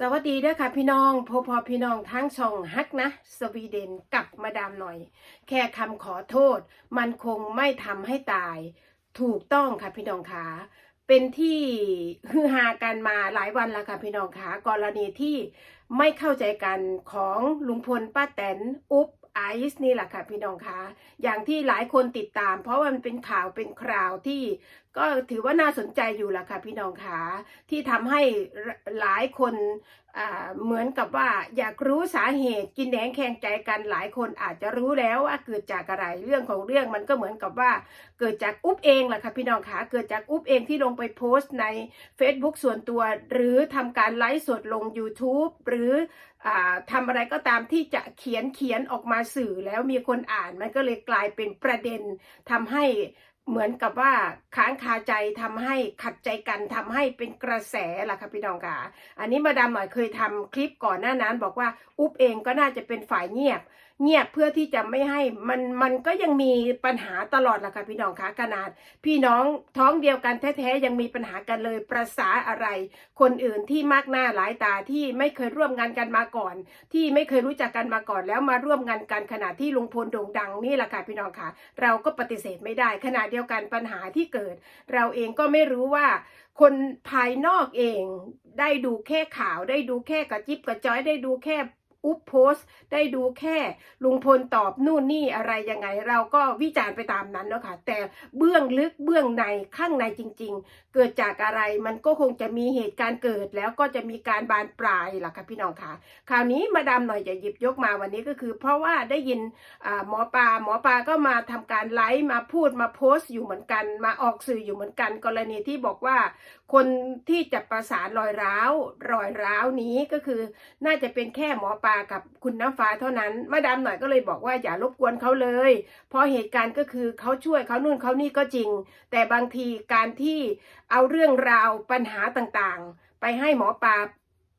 สวัสดีเด้อค่ะพี่น้องพอพอพี่น้องทั้งช่องฮักนะ สวีเดนกับมาดามหน่อย แค่คำขอโทษ มันคงไม่ทำให้ตาย ถูกต้องค่ะพี่น้องขาเป็นที่ฮือฮากันมาหลายวันแล้วค่ะพี่น้องขากรณีที่ไม่เข้าใจกันของลุงพลป้าแตนอุ๊บไอซ์นี่แหละค่ะพี่น้องคะอย่างที่หลายคนติดตาม เพราะว่ามันเป็นข่าวเป็นคราวที่ ก็ถือว่าน่าสนใจอยู่ละค่ะพี่น้องคะที่ทำให้หลายคนเหมือนกับว่าอยากรู้สาเหตุกินแหนงแข่งใจกันหลายคนอาจจะรู้แล้วว่าเกิดจากอะไรเรื่องของเรื่องมันก็เหมือนกับว่า เกิดจากอุ๊บเองแหละค่ะพี่น้องคะเกิดจากอุ๊บเองที่ลงไปโพสต์ใน Facebook ส่วนตัว หรือทำการไลฟ์สดลง YouTube หรือทำอะไรก็ตามที่จะเขียนเขียนออกมาสื่อแล้วมีคนอ่านมันก็เลยกลายเป็นประเด็นทำให้ เหมือนกับว่าค้างคาใจทำให้ขัดใจกันทำให้เป็นกระแสล่ะค่ะพี่น้องค่ะ อันนี้มาดามหน่อยเคยทำคลิปก่อนหน้านั้น บอกว่าอุ๊บเองก็น่าจะเป็นฝ่ายเงียบ เงียบเพื่อที่จะไม่ให้มันมันก็ยังมีปัญหาตลอดล่ะค่ะพี่น้องคะขนาด พี่น้องท้องเดียวกันแท้ๆยังมีปัญหากันเลยประสาอะไร คนอื่นที่มากหน้าหลายตาที่ไม่เคยร่วมงานกันมาก่อน ที่ไม่เคยรู้จักกันมาก่อน แล้วมาร่วมงานกันขณะที่ลุงพลโด่งดังนี่แหละค่ะพี่น้องคะเราก็ปฏิเสธไม่ได้ ขณะเดียวกันปัญหาที่เกิด เราเองก็ไม่รู้ว่าคนภายนอกเองได้ดูแค่ข่าวได้ดูแค่กระจิบกระจ้อยได้ดูแค่ อุ๊บโพสต์ได้ดูแค่ลุงพลตอบนู่นนี่อะไรยังไง เราก็วิจารณ์ไปตามนั้นเนาะค่ะแต่เบื้องลึกเบื้องในข้างในจริง ๆ เกิดจากอะไรมันก็คงจะมีเหตุการณ์เกิดแล้วก็จะมีการบานปลายล่ะค่ะพี่น้องค่ะ คราวนี้มาดามหน่อยจะหยิบยกมาวันนี้ก็คือ เพราะว่าได้ยินหมอปลาหมอปลาก็มาทำการไลฟ์มาพูดมาโพสต์อยู่เหมือนกัน มาออกสื่ออยู่เหมือนกันกรณีที่บอกว่าคนที่จะประสานรอยร้าวรอยร้าวนี้ก็คือ น่าจะเป็นแค่หมอปลากับคุณน้ำฟ้าเท่านั้นมาดามหน่อยก็เลยบอกว่าอย่ารบกวนเขาเลย เพราะเหตุการณ์ก็คือเขาช่วยเขานู่นเขานี่ก็จริง แต่บางทีการที่เอาเรื่องราวปัญหาต่างๆ ไปให้หมอปลา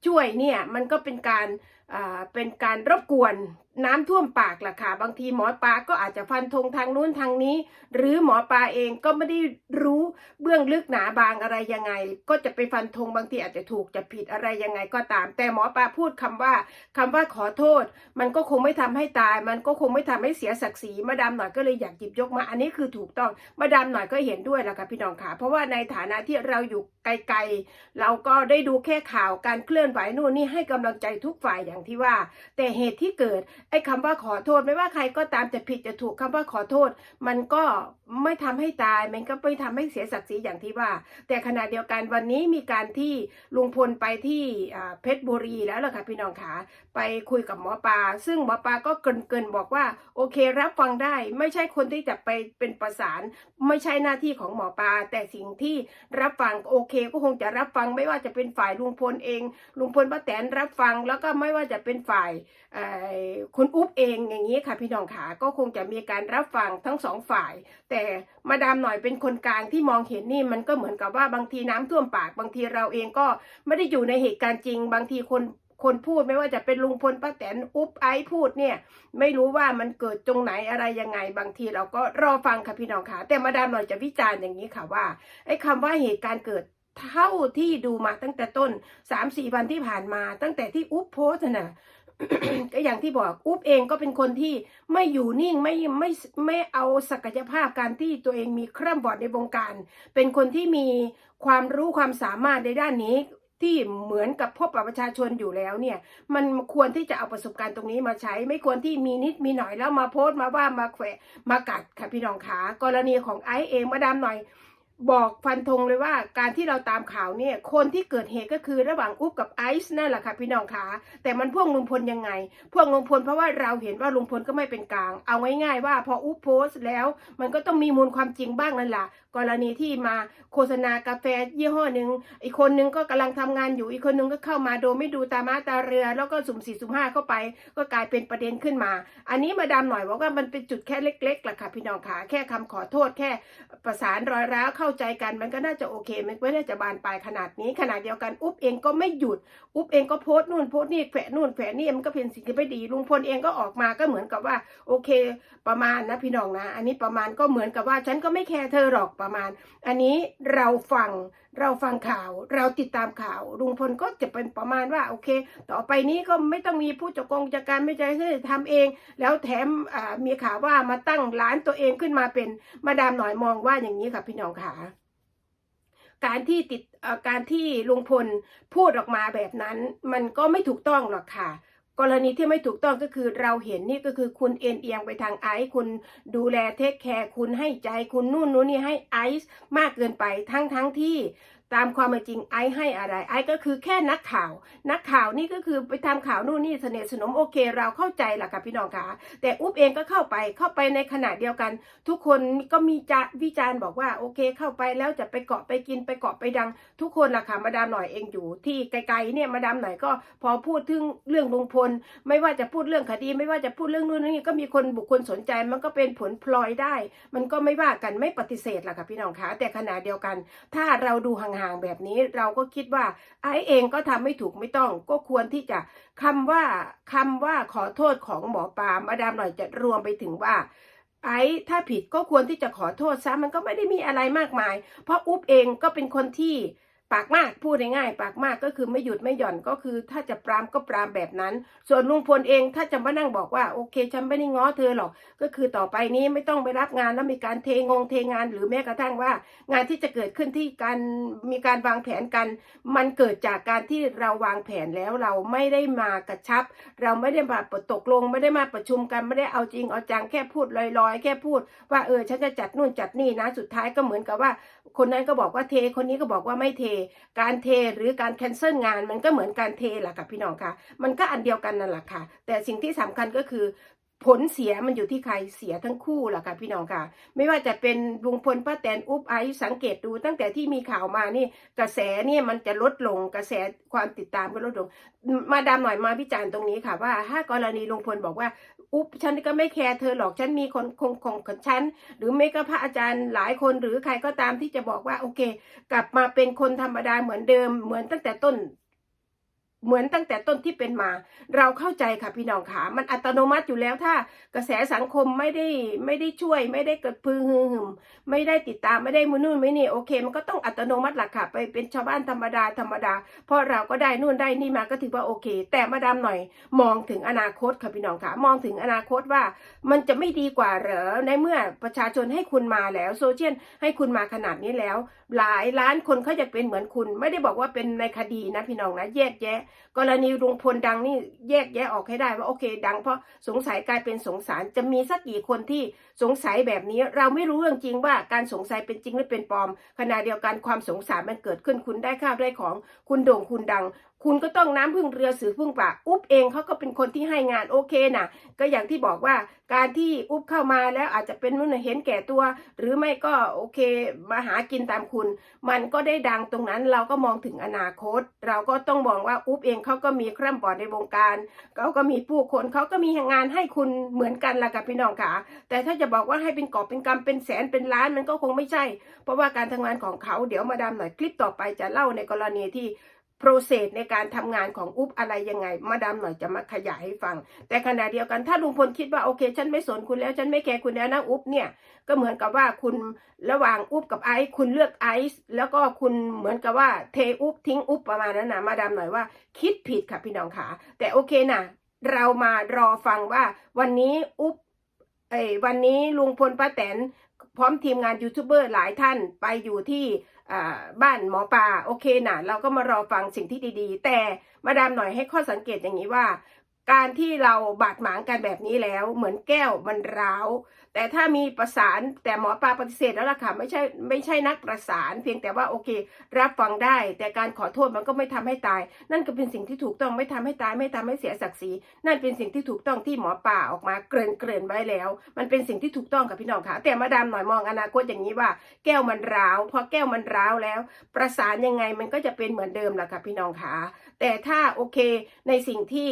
ช่วยเนี่ยมันก็เป็นการอ่าเป็นการรบกวน น้ำท่วมปากล่ะค่ะ บางทีหมอปลาก็อาจจะฟันธงทางนู้นทางนี้ หรือหมอปลาเองก็ไม่ได้รู้เบื้องลึกหนาบางอะไรยังไง ก็จะไปฟันธงบางทีอาจจะถูกจะผิดอะไรยังไงก็ตาม แต่หมอปลาพูดคำว่าคำว่าขอโทษ มันก็คงไม่ทำให้ตาย มันก็คงไม่ทำให้เสียศักดิ์ศรีมาดามหน่อยก็เลยอยากหยิบยกมา อันนี้คือถูกต้องมาดามหน่อยก็เห็นด้วยแหละค่ะพี่น้องค่ะ เพราะว่าในฐานะที่เราอยู่ไกลๆเราก็ได้ดูแค่ข่าวการเคลื่อนไหวนู่นนี่ให้กำลังใจทุกฝ่ายอย่างที่ว่า แต่เหตุที่เกิด อ้คำว่าขอโทษไม่ว่าใครก็ตามจะผิดจะถูกคำว่าขอโทษ มันก็ไม่ทำให้ตาย มันก็ไม่ทำให้เสียศักดิ์ศรีอย่างที่ว่า แต่ขณะเดียวกันวันนี้มีการที่ลุงพลไปที่เพชรบุรีแล้วล่ะค่ะพี่น้องขาไปคุยกับหมอปลาซึ่งหมอปลาก็เกรินบอกว่าโอเครับฟังได้ไม่ใช่คนที่จะไปเป็นประสาน ไม่ใช่หน้าที่ของหมอปลาแต่สิ่งที่รับฟังโอเค ก็คงจะรับฟังไม่ว่าจะเป็นฝ่ายลุงพลเองลุงพลป้าแตนรับฟังแล้วก็ไม่ว่าจะเป็นฝ่ายเอ่อคุณอุ๊บเองอย่างนี้ค่ะพี่น้องขาก็คงจะมีการรับฟังทั้งสองฝ่าย แต่มาดามหน่อยเป็นคนกลางที่มองเห็นนี่มันก็เหมือนกับว่าบางทีน้ำท่วมปาก บางทีเราเองก็ไม่ได้อยู่ในเหตุการณ์จริง บางทีคนคนพูดไม่ว่าจะเป็นลุงพลป้าแตนอุ๊บไอซ์พูดเนี่ย ไม่รู้ว่ามันเกิดตรงไหนอะไรยังไง บางทีเราก็รอฟังค่ะพี่น้องค่ะแต่มาดามหน่อยจะวิจารณ์อย่างนี้ค่ะว่าไอ้คำว่าเหตุการณ์เกิดเท่าที่ดูมาตั้งแต่ต้นสามสี่วันที่ผ่านมา ตั้งแต่ที่อุ๊บโพสน่ะ ก็อย่างที่บอกอุ๊บเองก็เป็นคนที่ไม่อยู่นิ่งไม่ไม่ไม่เอาศักยภาพการที่ตัวเองมีคร่ำบอดในวงการ เป็นคนที่มีความรู้ความสามารถในด้านนี้ที่เหมือนกับพบปประชาชนอยู่แล้วเนี่ยมันควรที่จะเอาประสบการณ์ตรงนี้มาใช้ ไม่ควรที่มีนิดมีหน่อยแล้วมาโพสต์มาว่ามาแขวะมากัดค่ะพี่น้องขากรณีของไอเองมาดามหน่อย บอกฟันธงเลยว่าการที่เราตามข่าวเนี่ยคนที่เกิดเหตุก็คือระหว่างอุ๊บกับไอซ์นั่นแหละค่ะพี่น้องขาแต่มันพ่วงลุงพลยังไง พ่วงลุงพลเพราะว่าเราเห็นว่าลุงพลก็ไม่เป็นกลาง เอาง่ายๆว่าพออุ๊บโพสต์แล้ว มันก็ต้องมีมูลความจริงบ้างนั่นแหละ กรณีที่มาโฆษณากาแฟยี่ห้อหนึ่งอีกคนนึงก็กำลังทำงานอยู่อีกคนนึงก็เข้ามาโดยไม่ดูตามาตาเรือ แล้วก็สุ่มสี่สุ่มห้าเข้าไป ก็กลายเป็นประเด็นขึ้นมา อันนี้มาดามหน่อยบอกว่ามันเป็นจุดแค่เล็กๆแหละค่ะพี่น้องขาแค่คำขอโทษแค่ประสานรอยร้าวเข้าใจกันมันก็น่าจะโอเค มันไม่น่าจะบานปลายขนาดนี้ขนาดเดียวกันอุ๊บเองก็ไม่หยุด อุ๊บเองก็โพสต์นู่นโพสต์นี่แฝะนู่นแฝะนี่มันก็เป็นสิ่งที่ไม่ดีลุงพลเองก็ออกมาก็เหมือนกับว่าโอเค ประมาณนะพี่น้องนะ อันนี้ประมาณก็เหมือนกับว่าฉันก็ไม่แคร์เธอหรอกประมาณ อันนี้เราฟังเราฟังข่าว เราติดตามข่าวลุงพลก็จะเป็นประมาณว่าโอเค ต่อไปนี้ก็ไม่ต้องมีผู้จัดกองจัดการไม่ใช่ให้ทำเอง แล้วแถมมีข่าวว่ามาตั้งร้านตัวเองขึ้นมาเป็นมาดามหน่อยมองว่าอย่างนี้ค่ะพี่น้องขาการที่ติดการที่ลุงพลพูดออกมาแบบนั้น มันก็ไม่ถูกต้องหรอกค่ะ กรณีที่ไม่ถูกต้องก็คือเราเห็นนี่ก็คือคุณเอ็นเอียงไปทางไอซ์คุณดูแลเทคแคร์คุณให้ใจคุณนู่นนู่นนี่ให้ไอซ์มากเกินไปทั้งทั้งที่ ตามความจริงไอให้อะไร ไอก็คือแค่นักข่าว นักข่าวนี่ก็คือไปทำข่าวนู่นนี่สนิทสนมโอเค เราเข้าใจแหละค่ะพี่น้องคะแต่อุ๊บเองก็เข้าไปเข้าไปในขณะเดียวกัน ทุกคนก็มีจะวิจารณ์บอกว่าโอเค เข้าไปแล้วจะไปเกาะไปกินไปเกาะไปดัง ทุกคนล่ะค่ะมาดามหน่อยเองอยู่ ที่ไกลๆเนี่ยมาดามหน่อยก็พอพูดถึงเรื่องลุงพล ไม่ว่าจะพูดเรื่องคดี ไม่ว่าจะพูดเรื่องนู่นนี่ก็มีคนบุคคลสนใจ มันก็เป็นผลพลอยได้ มันก็ไม่ว่ากันไม่ปฏิเสธล่ะค่ะพี่น้องคะแต่ขณะเดียวกัน ถ้าเราดูห่างๆแบบนี้ เราก็คิดว่าไอ้เองก็ทำไม่ถูกไม่ต้อง ก็ควรที่จะคำว่าคำว่าขอโทษของหมอปลามาดามหน่อยจะรวมไปถึงว่าไอ้ถ้าผิดก็ควรที่จะขอโทษซะมันก็ไม่ได้มีอะไรมากมาย เพราะอุ๊บเองก็เป็นคนที่ ปากมากพูดง่ายๆปากมากก็คือไม่หยุดไม่หย่อนก็คือ ถ้าจะปรามก็ปรามแบบนั้น ส่วนลุงพลเองถ้าจะมานั่งบอกว่าโอเคฉันไม่ได้ง้อเธอหรอก ก็คือต่อไปนี้ไม่ต้องไปรับงานแล้วมีการเทงงเทงาน หรือแม้กระทั่งว่า งานที่จะเกิดขึ้นที่การมีการวางแผนกัน มันเกิดจากการที่เราวางแผนแล้วเราไม่ได้มากระชับ เราไม่ได้มาตกลง ไม่ได้มาประชุมกันไม่ได้เอาจริงเอาจังแค่พูดลอยๆ แค่พูด ว่าเออฉันจะจัดนู่นจัดนี่นะสุดท้ายก็เหมือนกับว่า คนนั้นก็บอกว่าเทคนนี้ก็บอกว่าไม่เทการเทหรือการแคนเซิลงานมันก็เหมือนการเทแหละค่ะพี่น้องค่ะ มันก็อันเดียวกันนั่นแหละค่ะ แต่สิ่งที่สำคัญก็คือ ผลเสียมันอยู่ที่ใครเสียทั้งคู่แหละค่ะพี่น้องค่ะ ไม่ว่าจะเป็นลุงพลป้าแตนอุ๊บไอสังเกตดู ตั้งแต่ที่มีข่าวมานี่ กระแสเนี่ยมันจะลดลงกระแสความติดตามก็ลดลง มาดามหน่อยมาวิจารณ์ตรงนี้ค่ะ ว่าถ้ากรณีลุงพลบอกว่า อุ๊บฉันก็ไม่แคร์เธอหรอกฉันมีคนคงของของฉัน หรือไม่ก็พระอาจารย์หลายคนหรือใครก็ตามที่จะบอกว่าโอเค กลับมาเป็นคนธรรมดาเหมือนเดิมเหมือนตั้งแต่ต้น เหมือนตั้งแต่ต้นที่เป็นมา เราเข้าใจค่ะพี่น้องขามันอัตโนมัติอยู่แล้วถ้ากระแสสังคมไม่ได้ไม่ได้ช่วย ไม่ได้กิดพึงหึมหึมไม่ได้ติดตามไม่ได้มือนู่นไม่นี่โอเค มันก็ต้องอัตโนมัติหลักค่ะ ไปเป็นชาวบ้านธรรมดาธรรมดาเพราะเราก็ได้นู่นได้นี่มาก็ถือว่าโอเค แต่มาดามหน่อย มองถึงอนาคตค่ะพี่น้องค่ะ มองถึงอนาคตว่า มันจะไม่ดีกว่าเหรอในเมื่อประชาชนให้คุณมาแล้วโซเชียลให้คุณมาขนาดนี้แล้ว หลายล้านคนเขาอยากเป็นเหมือนคุณ ไม่ได้บอกว่าเป็นในคดีนะพี่น้องนะแยกแยะกรณีลุงพลดังนี่แยกแยะออกให้ได้ว่าโอเค ดังเพราะสงสัยกลายเป็นสงสารจะมีสักกี่คนที่สงสัยแบบนี้ เราไม่รู้เรื่องจริงว่าการสงสัยเป็นจริงหรือเป็นปลอมขณะเดียวกันความสงสารมันเกิดขึ้นคุณได้ข้าวได้ของ คุณโด่งคุณดังคุณก็ต้องน้ำพึ่งเรือสือพึ่งป่าอุ๊บเองเขาก็เป็นคนที่ให้งานโอเคนะก็อย่างที่บอกว่าการที่อุ๊บเข้ามาแล้วอาจจะเป็นนู่นเห็นแก่ตัว หรือไม่ก็โอเคมาหากินตามคุณ มันก็ได้ดังตรงนั้นเราก็มองถึงอนาคต เราก็ต้องมองว่าอุ๊บเองเขาก็มีคร่ำบอดในวงการเขาก็มีผู้คนเขาก็มีงานให้คุณเหมือนกันล่ะกับพี่น้องค่ะแต่ถ้าจะบอกว่าให้เป็นกอบเป็นกำเป็นแสนเป็นล้านมันก็คงไม่ใช่ เพราะว่าการทำงานของเขาเดี๋ยวมาดามหน่อยคลิปต่อไปจะเล่าในกรณีที่ โปรเซสในการทำงานของอุ๊บอะไรยังไง มาดามหน่อยจะมาขยายให้ฟัง แต่ขณะเดียวกันถ้าลุงพลคิดว่าโอเค ฉันไม่สนคุณแล้ว ฉันไม่แคร์คุณแล้วนะอุ๊บเนี่ยก็เหมือนกับว่าคุณระหว่างอุ๊บกับไอซ์คุณเลือกไอซ์แล้วก็คุณเหมือนกับว่าเทอุ๊บทิ้งอุ๊บประมาณนั้นนะมาดามหน่อยว่าคิดผิดค่ะพี่น้องขาแต่โอเคนะเรามารอฟังว่าวันนี้อุ๊บเอ้วันนี้ลุงพลป้าแตน พร้อมทีมงานยูทูบเบอร์หลายท่านไปอยู่ที่บ้านหมอปลาโอเคนะเราก็มารอฟังสิ่งที่ดีๆ แต่มาดามหน่อยให้ข้อสังเกตอย่างนี้ว่า การที่เราบาดหมางกันแบบนี้แล้ว เหมือนแก้วมันร้าว แต่ถ้ามีประสานแต่หมอปลาปฏิเสธแล้วล่ะค่ะไม่ใช่ไม่ใช่นักประสาน เพียงแต่ว่าโอเค รับฟังได้ แต่การขอโทษมันก็ไม่ทำให้ตาย นั่นก็เป็นสิ่งที่ถูกต้องไม่ทำให้ตายไม่ทำให้เสียศักดิ์ศรีนั่นเป็นสิ่งที่ถูกต้องที่หมอปลาออกมาเกริ่นเกริ่นไว้แล้ว มันเป็นสิ่งที่ถูกต้องกับพี่น้องค่ะแต่มาดามหน่อยมองอนาคตอย่างนี้ว่า แก้วมันร้าวพอแก้วมันร้าวแล้ว ประสานยังไงมันก็จะเป็นเหมือนเดิมแหละค่ะพี่น้องค่ะแต่ถ้าโอเคในสิ่งที่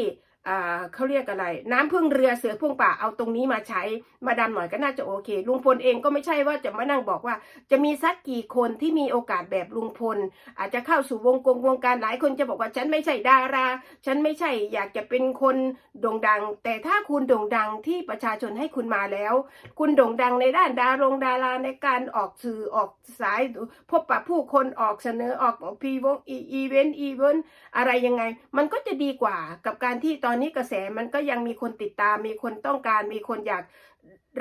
เขาเรียกอะไร น้ำพึ่งเรือเสือพึ่งป่าเอาตรงนี้มาใช้มาดามหน่อยก็น่าจะโอเค ลุงพลเองก็ไม่ใช่ว่าจะมานั่งบอกว่า จะมีสักกี่คนที่มีโอกาสแบบลุงพล อาจจะเข้าสู่วงกงวงการหลายคนจะบอกว่าฉันไม่ใช่ดารา ฉันไม่ใช่อยากจะเป็นคนโด่งดัง แต่ถ้าคุณโด่งดังที่ประชาชนให้คุณมาแล้ว คุณโด่งดังในด้านดารงดาราในการออกสื่อออกสายพบปะผู้คนออกเสนอออกพีวงอีเวนต์อีเวนต์อะไรยังไง มันก็จะดีกว่ากับการที่ตอนอนนี้กระแสมันก็ยังมีคนติดตาม มีคนต้องการ มีคนอยาก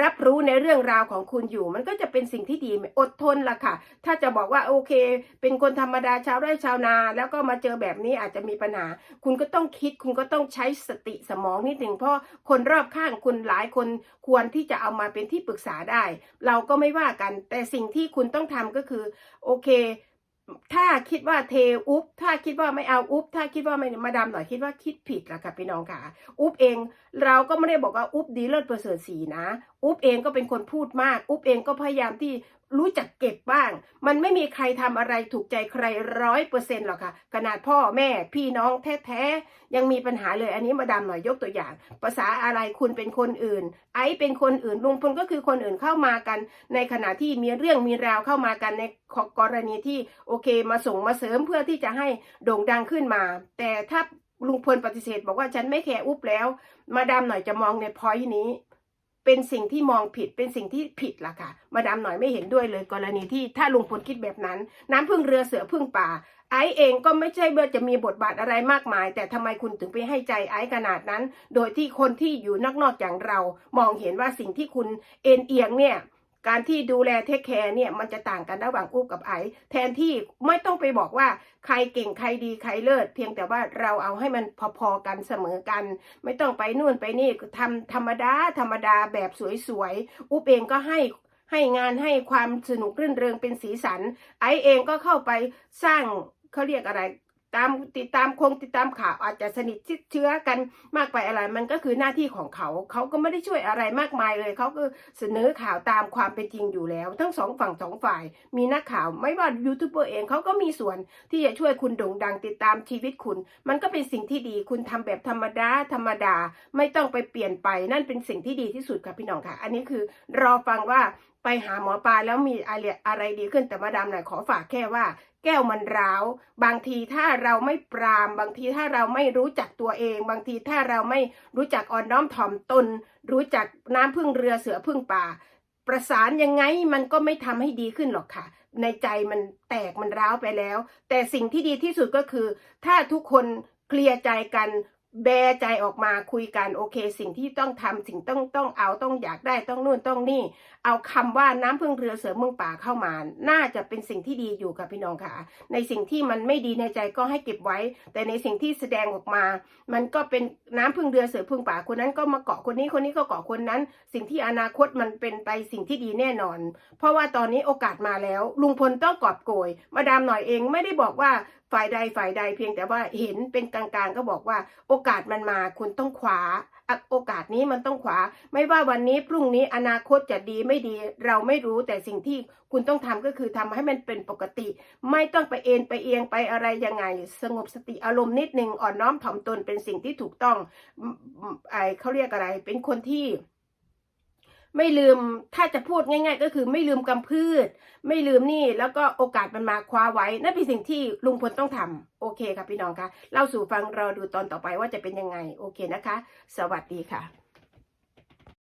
รับรู้ในเรื่องราวของคุณอยู่ มันก็จะเป็นสิ่งที่ดีอดทนละค่ะ ถ้าจะบอกว่าโอเค เป็นคนธรรมดาชาวไร่ชาวนา แล้วก็มาเจอแบบนี้อาจจะมีปัญหา คุณก็ต้องคิดคุณก็ต้องใช้สติสมองนิดหนึ่งเพราะคนรอบข้างคุณหลายคนควรที่จะเอามาเป็นที่ปรึกษาได้ เราก็ไม่ว่ากัน แต่สิ่งที่คุณต้องทำก็คือ โอเค ถ้าคิดว่าเทอุบถ้าคิดว่าไม่เอาอุบถ้าคิดว่าไม่มาดามหน่อยคิดว่าคิดผิดละค่ะพี่น้องค่ะ อุบเองเราก็ไม่ได้บอกว่าอุบดีเลิศประเสริฐสีนะ อุ๊บเองก็เป็นคนพูดมาก อุ๊บเองก็พยายามที่รู้จักเก็บบ้าง มันไม่มีใครทำอะไรถูกใจใครร้อยเปอร์เซ็นต์หรอกค่ะ ขนาดพ่อแม่พี่น้องแท้ๆ ยังมีปัญหาเลย อันนี้มาดามหน่อยยกตัวอย่าง ภาษาอะไรคุณเป็นคนอื่น ไอ้เป็นคนอื่น ลุงพลก็คือคนอื่นเข้ามากัน ในขณะที่มีเรื่องมีราวเข้ามากันในกรณีที่โอเคมาส่งมาเสริมเพื่อที่จะให้โด่งดังขึ้นมา แต่ถ้าลุงพลปฏิเสธ บอกว่าฉันไม่แคร์อุ๊บแล้ว มาดามหน่อยจะมองในพอยนี้ เป็นสิ่งที่มองผิดเป็นสิ่งที่ผิดล่ะค่ะ มาดามหน่อยไม่เห็นด้วยเลยกรณีที่ถ้าลุงพลคิดแบบนั้น น้ำพึ่งเรือเสือพึ่งป่า ไอ้เองก็ไม่ใช่ว่าจะมีบทบาทอะไรมากมาย แต่ทำไมคุณถึงไปให้ใจไอ้ขนาดนั้น โดยที่คนที่อยู่นอกๆอย่างเรา มองเห็นว่าสิ่งที่คุณเอ็นเอียงเนี่ย การที่ดูแลเทคแคร์เนี่ยมันจะต่างกันระหว่างอุ๊บกับไอแทนที่ไม่ต้องไปบอกว่าใครเก่งใครดีใครเลิศเพียงแต่ว่าเราเอาให้มันพอๆกันเสมอกัน ไม่ต้องไปนู่นไปนี่ทำธรรมดาธรรมดาแบบสวยๆอุ๊บเองก็ให้ให้งานให้ความสนุกรื่นเริงเป็นสีสัน ไอเองก็เข้าไปสร้างเขาเรียกอะไร ตามติดตามคงติดตามข่าวอาจจะสนิทชิดเชื้อกันมากไปอะไร มันก็คือหน้าที่ของเขา เขาก็ไม่ได้ช่วยอะไรมากมายเลย เขาก็เสนอข่าวตามความเป็นจริงอยู่แล้ว ทั้งสองฝั่งสองฝ่าย มีนักข่าวไม่ว่ายูทูบเบอร์เองเขาก็มีส่วนที่จะช่วยคุณโด่งดังติดตามชีวิตคุณ มันก็เป็นสิ่งที่ดีคุณทำแบบธรรมดาธรรมดาไม่ต้องไปเปลี่ยนไปนั่นเป็นสิ่งที่ดีที่สุดค่ะพี่น้องค่ะ อันนี้คือรอฟังว่า ไปหาหมอปลาแล้วมีอะไรอะไรดีขึ้นแต่มาดามหน่อยขอฝากแค่ว่า แก้วมันร้าว บางทีถ้าเราไม่ปราม บางทีถ้าเราไม่รู้จักตัวเอง บางทีถ้าเราไม่รู้จักอ่อนน้อมถ่อมตน รู้จักน้ำพึ่งเรือเสือพึ่งป่า ประสานยังไงมันก็ไม่ทำให้ดีขึ้นหรอกค่ะ ในใจมันแตกมันร้าวไปแล้ว แต่สิ่งที่ดีที่สุดก็คือ ถ้าทุกคนเคลียร์ใจกันแบใจออกมาคุยกันโอเค สิ่งที่ต้องทำสิ่งต้องต้องเอาต้องอยากได้ต้องนู่นต้องนี่ เอาคำว่าน้ำพึ่งเรือเสือเมืองป่าเข้ามา น่าจะเป็นสิ่งที่ดีอยู่ค่ะพี่น้องค่ะ ในสิ่งที่มันไม่ดีในใจก็ให้เก็บไว้ แต่ในสิ่งที่แสดงออกมา มันก็เป็นน้ำพึ่งเรือเสือพึ่งป่าคนนั้นก็มาเกาะคนนี้คนนี้ก็เกาะคนนั้น สิ่งที่อนาคตมันเป็นไปสิ่งที่ดีแน่นอน เพราะว่าตอนนี้โอกาสมาแล้ว ลุงพลต้องกอบโกย มาดามหน่อยเองไม่ได้บอกว่าฝ่ายใดฝ่ายใดเพียงแต่ว่าเห็นเป็นกลางๆก็บอกว่าโอกาสมันมาคุณต้องคว้า โอกาสนี้มันต้องขวา ไม่ว่าวันนี้พรุ่งนี้อนาคตจะดีไม่ดี เราไม่รู้แต่สิ่งที่คุณต้องทำก็คือทำให้มันเป็นปกติ ไม่ต้องไปเอ็นไปเอียงไปอะไรยังไง สงบสติอารมณ์นิดนึงอ่อนน้อมถ่อมตนเป็นสิ่งที่ถูกต้องไอเขาเรียกอะไรเป็นคนที่ ไม่ลืมถ้าจะพูดง่าย ๆ ก็คือไม่ลืมกำพืช ไม่ลืมนี่แล้วก็โอกาสมันมาคว้าไว้นั่นเป็นสิ่งที่ลุงพลต้องทำโอเคค่ะพี่น้องคะเล่าสู่ฟังเราดูตอนต่อไปว่าจะเป็นยังไงโอเคนะคะ สวัสดีค่ะ